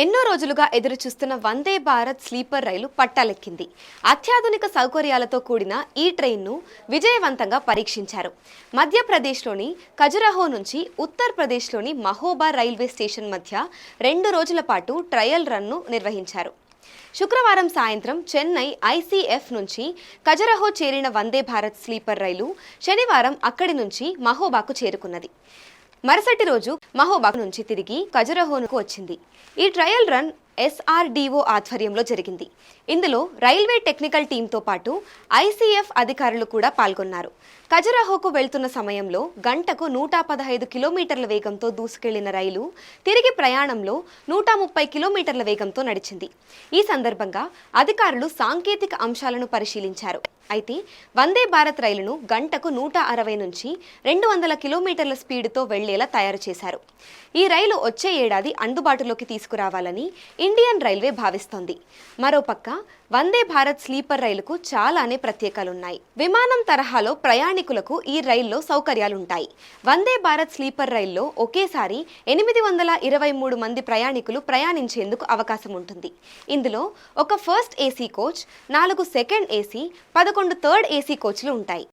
ఎన్నో రోజులుగా ఎదురు చూస్తున్న వందే భారత్ స్లీపర్ రైలు పట్టాలెక్కింది. అత్యాధునిక సౌకర్యాలతో కూడిన ఈ ట్రైన్ను విజయవంతంగా పరీక్షించారు. మధ్యప్రదేశ్లోని ఖజురహో నుంచి ఉత్తరప్రదేశ్లోని మహోబా రైల్వే స్టేషన్ మధ్య రెండు రోజుల పాటు ట్రయల్ రన్ను నిర్వహించారు. శుక్రవారం సాయంత్రం చెన్నై ఐసీఎఫ్ నుంచి ఖజరహో చేరిన వందే భారత్ స్లీపర్ రైలు శనివారం అక్కడి నుంచి మహోబాకు చేరుకున్నది. మరుసటి రోజు మహోబాగ్ నుంచి తిరిగి ఖజురహోనుకు వచ్చింది. ఈ ట్రయల్ రన్ ఎస్ఆర్డీఓ ఆధ్వర్యంలో జరిగింది. ఇందులో రైల్వే టెక్నికల్ టీంతో పాటు ఐసీఎఫ్ అధికారులు కూడా పాల్గొన్నారు. ఖజురహోకు వెళ్తున్న సమయంలో గంటకు నూట పదహైదు కిలోమీటర్ల వేగంతో దూసుకెళ్ళిన రైలు తిరిగి ప్రయాణంలో నూట ముప్పై కిలోమీటర్ల వేగంతో నడిచింది. ఈ సందర్భంగా అధికారులు సాంకేతిక అంశాలను పరిశీలించారు. అయితే వందే భారత్ రైలును గంటకు నూట అరవై నుంచి రెండు వందల కిలోమీటర్ల స్పీడ్తో వెళ్ళేలా తయారు చేశారు. ఈ రైలు వచ్చే ఏడాది అందుబాటులోకి తీసుకురావాలని ఇండియన్ రైల్వే భావిస్తోంది. మరోపక్క వందే భారత్ స్లీపర్ రైలుకు చాలానే ప్రత్యేకాలున్నాయి. విమానం తరహాలో ప్రయాణికులకు ఈ రైల్లో సౌకర్యాలుంటాయి. వందే భారత్ స్లీపర్ రైల్లో ఒకేసారి ఎనిమిది వందల ఇరవై మూడు మంది ప్రయాణికులు ప్రయాణించేందుకు అవకాశం ఉంటుంది ఇందులో ఒక ఫస్ట్ ఏసీ కోచ్ నాలుగు సెకండ్ ఏసీ పదకొండు థర్డ్ ఏసీ కోచ్లు ఉంటాయి.